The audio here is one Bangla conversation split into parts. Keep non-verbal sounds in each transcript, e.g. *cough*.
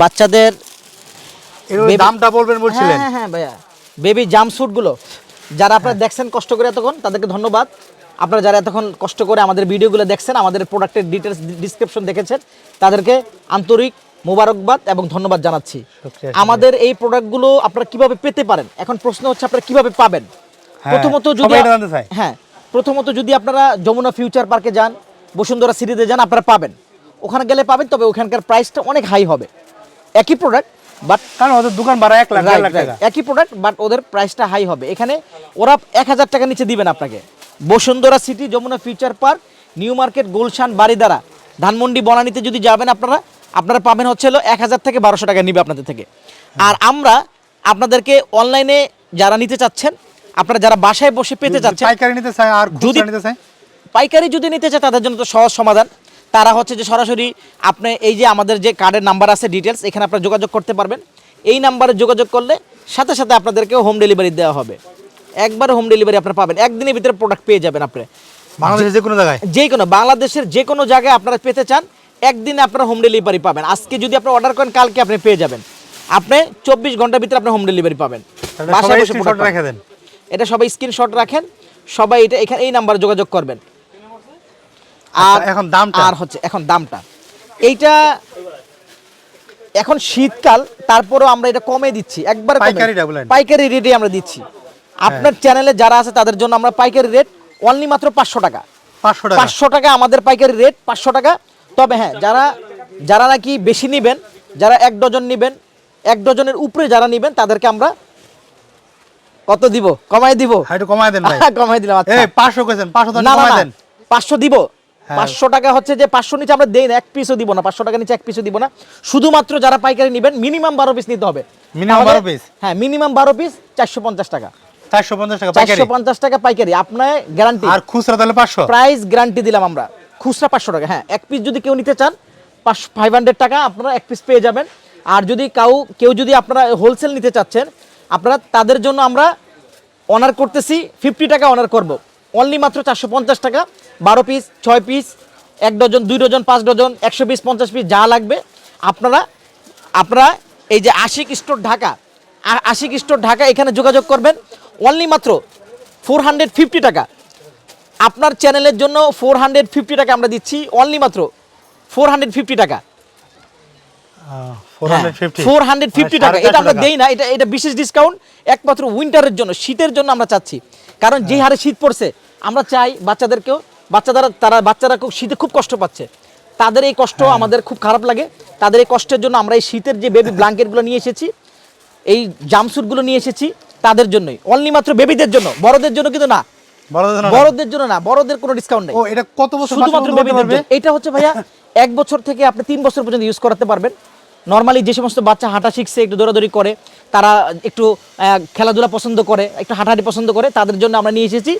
বাচ্চাদের দামটা বলবেন বলছিলেন? হ্যাঁ হ্যাঁ ভাইয়া। বেবি জাম্পস্যুটগুলো যারা আপনারা দেখছেন কষ্ট করে এতক্ষণ তাদেরকে ধন্যবাদ। আপনারা যারা এতক্ষণ কষ্ট করে আমাদের ভিডিওগুলো দেখছেন আমাদের প্রোডাক্টের ডিটেলস ডিসক্রিপশন দেখেছেন তাদেরকে আন্তরিক মোবারকবাদ এবং ধন্যবাদ জানাচ্ছি। আমাদের এই প্রোডাক্টগুলো আপনারা কীভাবে পেতে পারেন? এখন প্রশ্ন হচ্ছে আপনারা কীভাবে পাবেন? হ্যাঁ, প্রথমত যদি। হ্যাঁ প্রথমত যদি আপনারা যমুনা ফিউচার পার্কে যান বসুন্ধরা সিটিতে যান আপনারা পাবেন। ওখানে গেলে পাবেন তবে ওখানকার প্রাইসটা অনেক হাই হবে। একই প্রোডাক্ট বাট কারণ ওদের দোকান ভাড়া এক লাখ. টাকা। একই প্রোডাক্ট বাট ওদের প্রাইসটা হাই হবে। এখানে ওরা এক হাজার টাকা নিচে দিবেন আপনাকে। Bashundhara city Jamuna future park new market Gulshan Baridhara Dhanmondi বনানীতে যদি যাবেন আপনারা আপনারা পাবেন হচ্ছে হলো এক হাজার থেকে বারোশো টাকা নিবে আপনাদের থেকে। আর আমরা আপনাদেরকে অনলাইনে যারা নিতে চাচ্ছেন আপনারা যারা বাসায় বসে পেতে চাচ্ছেন পাইকারি নিতে চায় আর যদি- নিতে চায়? পাইকারি যদি নিতে চায় তাদের জন্য তো সহজ সমাধান। তারা হচ্ছে যে সরাসরি আপনি এই যে আমাদের যে কার্ডের নাম্বার আছে ডিটেলস এখানে আপনারা যোগাযোগ করতে পারবেন। এই নাম্বারে যোগাযোগ করলে সাথে সাথে আপনাদেরকে হোম ডেলিভারি দেওয়া হবে। একবার হোম ডেলিভারি আপনারা পাবেন। একদিনের ভিতরে প্রোডাক্ট পেয়ে যাবেন আপনি। বাংলাদেশের যে কোনো জায়গায়? যে কোনো বাংলাদেশের যে কোনো জায়গায় আপনারা পেতে চান একদিনে আপনারা হোম ডেলিভারি পাবেন। আজকে যদি আপনি অর্ডার করেন কালকে আপনি পেয়ে যাবেন। আপনি চব্বিশ ঘণ্টার ভিতরে আপনি হোম ডেলিভারি পাবেন। বাসায় বসে। এটা সবাই স্ক্রিনশট রাখেন। সবাই এটা এখানে এই নাম্বারে যোগাযোগ করবেন। আর আচ্ছা, এখন দামটা? আর হচ্ছে এখন দামটা। এইটা এখন শীতকাল তারপরেও আমরা এটা কমে দিচ্ছি একবার পাইকারি রেটে আমরা দিচ্ছি। আপনার চ্যানেলে যারা আছে তাদের জন্য আমরা পাইকারি রেট অনলি মাত্র পাঁচশো টাকা। পাঁচশো টাকা। পাঁচশো টাকা আমাদের পাইকারি রেট পাঁচশো টাকা। তবে হ্যাঁ যারা যারা নাকি বেশি নেবেন যারা এক ডজন নেবেন এক ডজনের উপরে যারা নেবেন তাদেরকে আমরা কত দিব? কমাই দিব? হ্যাঁ, একটু কমায় দেন *laughs* কমাই দিলাম আচ্ছা। এই পাঁচশো কেছেন পাঁচশো না পাঁচশো দিব। হ্যাঁ। পাঁচশো টাকা হচ্ছে যে পাঁচশো নিচে আমরা দেই না এক পিসও দিব না পাঁচশো টাকা নিচে এক পিসও দিব না। শুধুমাত্র যারা পাইকারি নেবেন মিনিমাম বারো পিস নিতে হবে। তাহলে- 12 piece? হ্যাঁ মিনিমাম বারো পিস চারশো পঞ্চাশ টাকা। চারশো পঞ্চাশ টাকা চারশো পঞ্চাশ টাকা পাইকারি। আপনার গ্যারান্টি আর খুচরা তাহলে পাঁচশো? প্রাইস গ্যারান্টি দিলাম আমরা। খুচরা পাঁচশো টাকা হ্যাঁ এক পিস যদি কেউ নিতে চান পাঁচশো ফাইভ হান্ড্রেড টাকা আপনারা এক পিস পেয়ে যাবেন। আর যদি কাউ কেউ যদি আপনারা হোলসেল নিতে চাচ্ছেন আপনারা তাদের জন্য আমরা অনার করতেছি ফিফটি টাকা অনার করব। অনলি মাত্র চারশো পঞ্চাশ টাকা। বারো পিস ছয় পিস এক ডজন দুই ডজন পাঁচ ডজন একশো পিস পঞ্চাশ পিস যা লাগবে। আপনারা আপনারা এই যে আশিক স্টোর ঢাকা আশিক স্টোর ঢাকা এখানে যোগাযোগ করবেন। অনলি মাত্র ফোর হান্ড্রেড ফিফটি টাকা। আপনার চ্যানেলের জন্য ফোর হান্ড্রেড ফিফটি টাকা আমরা দিচ্ছি। অনলি মাত্র ফোর হান্ড্রেড ফিফটি টাকা। ফোর হান্ড্রেড ফিফটি টাকা। এটা আমরা দেই না এটা এটা বিশেষ ডিসকাউন্ট একমাত্র উইন্টারের জন্য শীতের জন্য আমরা চাচ্ছি। কারণ যে হারে শীত পড়ছে আমরা চাই বাচ্চাদেরকেও বাচ্চাদের তারা বাচ্চারা খুব শীতে খুব কষ্ট পাচ্ছে। তাদের এই কষ্ট হ্যাঁ। আমাদের খুব খারাপ লাগে। তাদের এই কষ্টের জন্য আমরা এই শীতের যে বেবি ব্ল্যাঙ্কেটগুলো নিয়ে এসেছি এই জামস্যুটগুলো নিয়ে এসেছি তাদের জন্যই। অনলি মাত্র বেবিদের জন্য বড়দের জন্য কিন্তু না। বড়দের জন্য না? বড়দের জন্য না বড়দের কোনো ডিসকাউন্ট নেই। ও এটা কত বছর শুধুমাত্র বেবিদের এটা হচ্ছে ভাইয়া এক বছর থেকে আপনি তিন বছর পর্যন্ত ইউজ করাতে পারবেন। নর্মালি যে সমস্ত বাচ্চা হাঁটা শিখছে একটু দৌড়াদৌড়ি করে তারা একটু খেলাধুলা পছন্দ করে একটু হাঁটাহাঁটি পছন্দ করে তাদের জন্য আমরা নিয়ে এসেছি।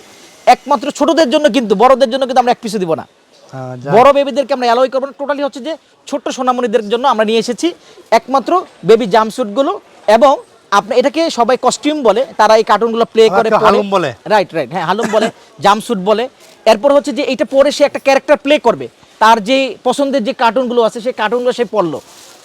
একমাত্র ছোটদের জন্য কিন্তু বড়দের জন্য কিন্তু আমরা এক পিছু দিব না। হ্যাঁ, বড় বেবিদেরকে আমরা অ্যালোয় করব না। টোটালি হচ্ছে যে ছোট্ট সোনামণিদের জন্য আমরা নিয়ে এসেছি। একমাত্র বেবি জাম্পস্যুটগুলো এবং আপনি এটাকে সবাই কস্টিউম বলে তারা এই কার্টুনগুলো প্লে করে হালুম বলে। রাইট রাইট হ্যাঁ হালুম বলে জামস্যুট বলে। এরপর হচ্ছে যে এইটা পরে সে একটা ক্যারেক্টার প্লে করবে। তার যে পছন্দের যে কার্টুনগুলো আছে সেই কার্টুনগুলো সে পড়ল।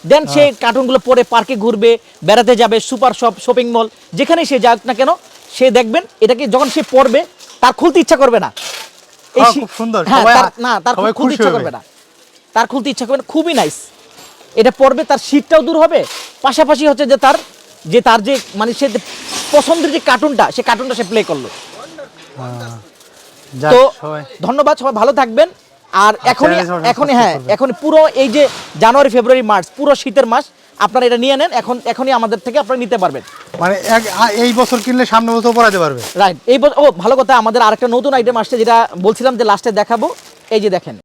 দেন সে কার্টুনগুলো পরে পার্কে ঘুরবে বেড়াতে যাবে সুপার শপ শপিং মল যেখানে সে যাক না কেন সে দেখবেন এটাকে যখন সে পড়বে তার খুলতে ইচ্ছা করবে না। এই আহ, শি- খুব সুন্দর। হ্যাঁ, তার- না তার খুলতে ইচ্ছা করবে না। তার খুলতে ইচ্ছা করবে না খুবই নাইস এটা পড়বে তার শীতটাও দূর হবে। পাশাপাশি হচ্ছে যে তার যে তার যে মানে সে পছন্দের যে কার্টুনটা সে কার্টুনটা সে প্লে করল। হ্যাঁ। তো ধন্যবাদ সবাই ভালো থাকবেন। আর এখন এখনই হ্যাঁ এখন পুরো এই যে জানুয়ারি ফেব্রুয়ারি মার্চ পুরো শীতের মাস আপনারা এটা নিয়ে নেন এখন এখনই আমাদের থেকে আপনারা নিতে পারবেন। মানে এই বছর কিনলে সামনে বছর পড়াতে পারবে। রাইট এই বছর- ও ভালো কথা আমাদের আরেকটা নতুন আইটেম আসছে যেটা বলছিলাম যে লাস্টে দেখাবো। এই যে দেখেন।